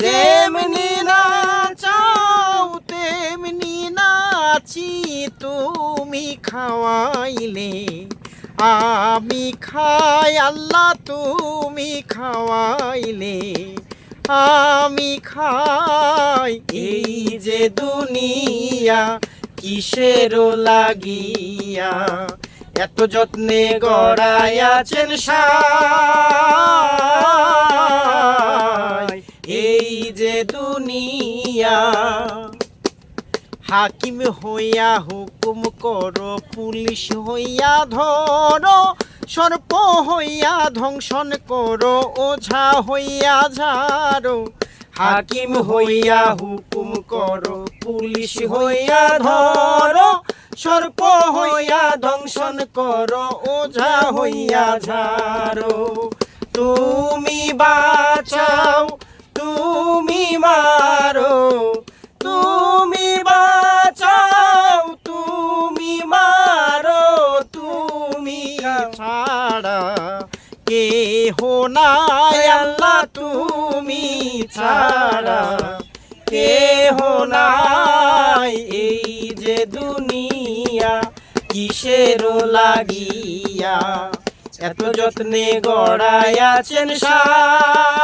যেমনি না চাও তেমনি নাচি, তুমি খাওয়াইলে। আমি খাই, আল্লাহ, তুমি খাওয়াইলে। আমি খাই, এই যে দুনিয়া কিসের লাগিয়া? এত যত্নে গড়াইয়াছেন এই যে দুনিয়া। হাকিম হইয়া হুকুম করো, পুলিশ হইয়া ধরো, সর্প হইয়া ধ্বংসন করো, ওঝা হইয়া ঝাড়ো। হাকিম হইয়া হুকুম করো, পুলিশ হইয়া ধরো, সর্প হইয়া ধ্বংসন করো, ওঝা হইয়া ঝাড়ো। তুমি বাঁচাও মারো তুমি বাঁচাও, তুমি মারো, তুমি ছাড়া। কে হো আল্লাহ, তুমি ছাড়া। কে হো নাই এই যে দুনিয়া, কিসের লাগিয়া? এত যত্নে গড়াইয়াছেন সাই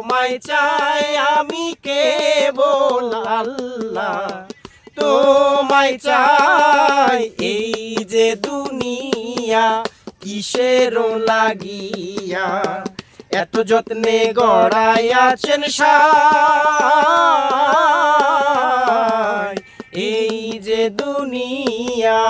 তোমায় চাই আমি কেবল আল্লাহ। তোমায় চাই এই যে দুনিয়া কিসের লাগিয়া। এত যত্নে গড়াইয়াছেন সাই। এই যে দুনিয়া